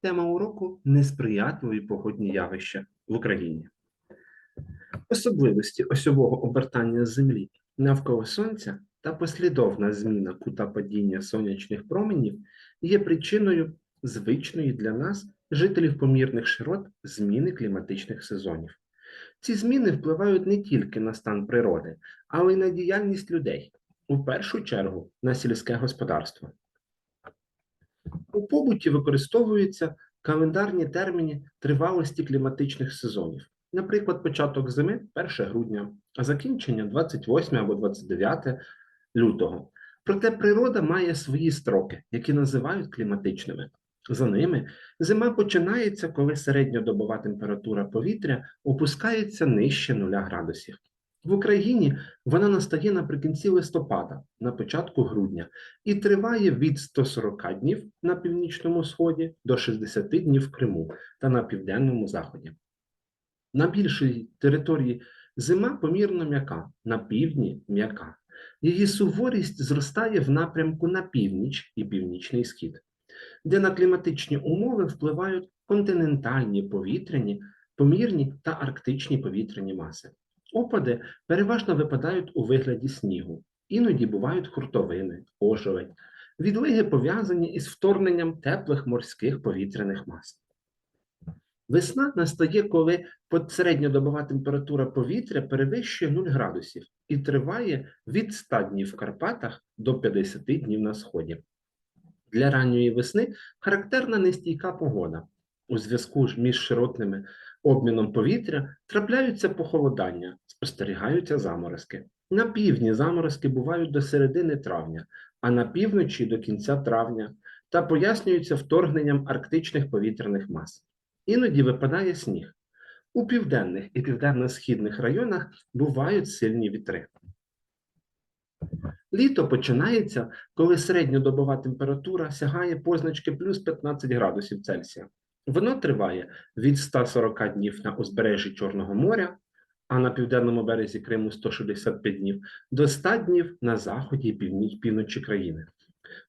Тема уроку несприятливі погодні явища в Україні. Особливості осьового обертання Землі навколо Сонця та послідовна зміна кута падіння сонячних променів є причиною звичної для нас, жителів помірних широт, зміни кліматичних сезонів. Ці зміни впливають не тільки на стан природи, але й на діяльність людей, у першу чергу на сільське господарство. У побуті використовуються календарні терміни тривалості кліматичних сезонів. Наприклад, початок зими 1 грудня, а закінчення 28 або 29 лютого. Проте природа має свої строки, які називають кліматичними. За ними зима починається, коли середньодобова температура повітря опускається нижче 0 градусів. В Україні вона настає наприкінці листопада, на початку грудня, і триває від 140 днів на північному сході до 60 днів в Криму та на південному заході. На більшій території зима помірно м'яка, на півдні м'яка. Її суворість зростає в напрямку на північ і північний схід, де на кліматичні умови впливають континентальні повітряні, помірні та арктичні повітряні маси. Опади переважно випадають у вигляді снігу, іноді бувають хуртовини, ожеледь. Відлиги пов'язані із вторгненням теплих морських повітряних мас. Весна настає, коли середньодобова температура повітря перевищує 0 градусів і триває від 100 днів в Карпатах до 50 днів на сході. Для ранньої весни характерна нестійка погода. У зв'язку між широтними обміном повітря трапляються похолодання, спостерігаються заморозки. На півдні заморозки бувають до середини травня, а на півночі до кінця травня та пояснюються вторгненням арктичних повітряних мас. Іноді випадає сніг. У південних і південно-східних районах бувають сильні вітри. Літо починається, коли середньодобова температура сягає позначки плюс 15 градусів Цельсія. Воно триває від 140 днів на узбережжі Чорного моря, а на південному березі Криму 165 днів, до 100 днів на заході і північ, півночі країни.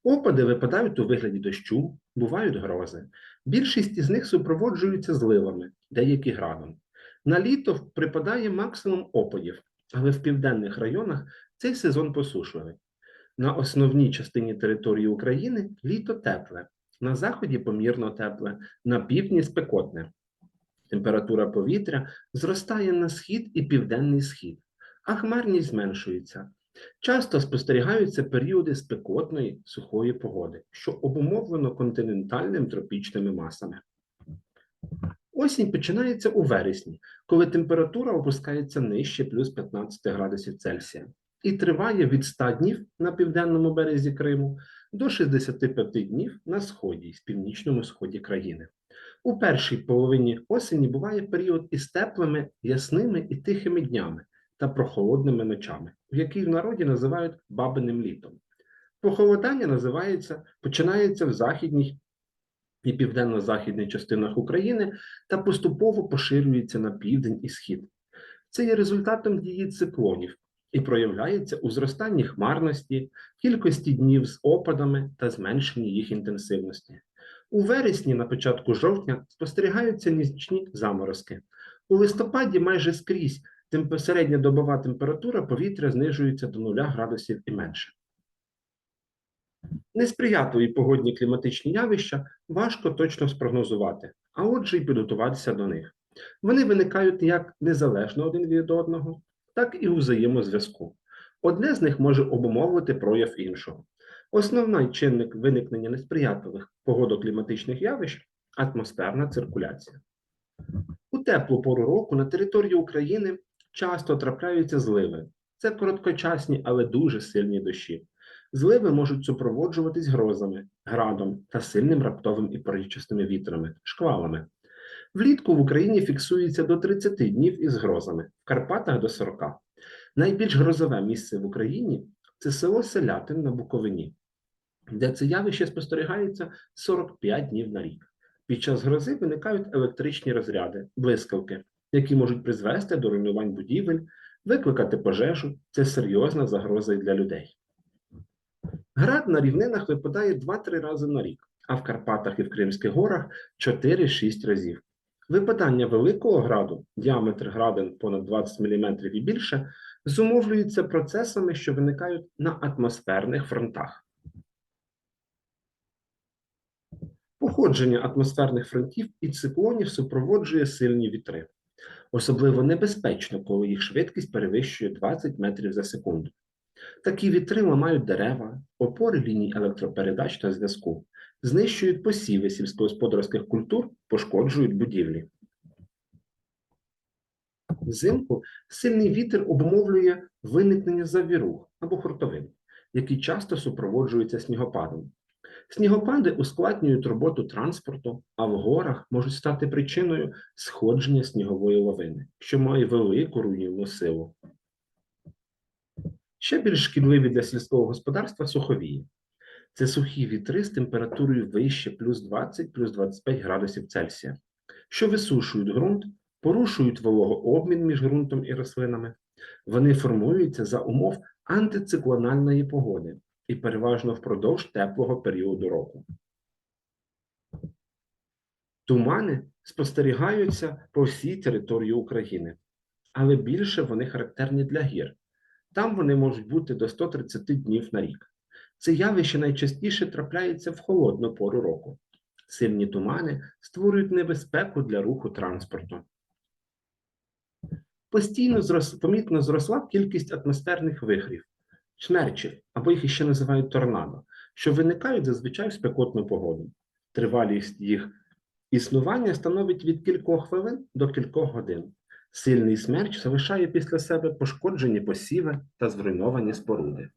Опади випадають у вигляді дощу, бувають грози. Більшість із них супроводжуються зливами, деякі градом. На літо припадає максимум опадів, але в південних районах цей сезон посушливий. На основній частині території України літо тепле, на заході помірно тепле, на півдні спекотне. Температура повітря зростає на схід і південний схід, а хмарність зменшується. Часто спостерігаються періоди спекотної сухої погоди, що обумовлено континентальним тропічними масами. Осінь починається у вересні, коли температура опускається нижче плюс 15 градусів Цельсія і триває від 100 днів на південному березі Криму до 65 днів на сході і північному сході країни. У першій половині осені буває період із теплими, ясними і тихими днями та прохолодними ночами, в який в народі називають бабиним літом. Похолодання називається, починається в західній і південно-західній частинах України та поступово поширюється на південь і схід. Це є результатом дії циклонів і проявляється у зростанні хмарності, кількості днів з опадами та зменшенні їх інтенсивності. У вересні, на початку жовтня, спостерігаються нічні заморозки. У листопаді майже скрізь середня добова температура повітря знижується до 0 градусів і менше. Несприятливі погодні кліматичні явища важко точно спрогнозувати, а отже й підготуватися до них. Вони виникають як незалежно один від одного, так і у взаємозв'язку. Одне з них може обумовити прояв іншого. Основний чинник виникнення несприятливих погодокліматичних явищ атмосферна циркуляція. У теплу пору року на території України часто трапляються зливи. Це короткочасні, але дуже сильні дощі. Зливи можуть супроводжуватись грозами, градом та сильним раптовим і поривчастими вітрами, шквалами. Влітку в Україні фіксується до 30 днів із грозами, в Карпатах до 40. Найбільш грозове місце в Україні це село Селятин на Буковині, де це явище спостерігається 45 днів на рік. Під час грози виникають електричні розряди, блискавки, які можуть призвести до руйнувань будівель, викликати пожежу. Це серйозна загроза для людей. Град на рівнинах випадає 2-3 рази на рік, а в Карпатах і в Кримських горах 4-6 разів. Випадання великого граду, діаметр градин понад 20 мм і більше, зумовлюється процесами, що виникають на атмосферних фронтах. Походження атмосферних фронтів і циклонів супроводжує сильні вітри. Особливо небезпечно, коли їх швидкість перевищує 20 метрів за секунду. Такі вітри ламають дерева, опори ліній електропередач та зв'язку, знищують посіви сільськогосподарських культур, пошкоджують будівлі. Взимку сильний вітер обумовлює виникнення завірух або хуртовин, які часто супроводжуються снігопадом. Снігопади ускладнюють роботу транспорту, а в горах можуть стати причиною сходження снігової лавини, що має велику руйнівну силу. Ще більш шкідливі для сільського господарства суховії. Це сухі вітри з температурою вище плюс 20 плюс 25 градусів Цельсія, що висушують ґрунт, порушують вологообмін між ґрунтом і рослинами. Вони формуються за умов антициклональної погоди і переважно впродовж теплого періоду року. Тумани спостерігаються по всій території України, але більше вони характерні для гір. Там вони можуть бути до 130 днів на рік. Це явище найчастіше трапляється в холодну пору року. Сильні тумани створюють небезпеку для руху транспорту. Постійно зрос, помітно зросла кількість атмосферних вихрів, чмерчів, або їх ще називають торнадо, що виникають зазвичай в спекотну погоду. Тривалість їх існування становить від кількох хвилин до кількох годин. Сильний смерч залишає після себе пошкоджені посіви та зруйновані споруди.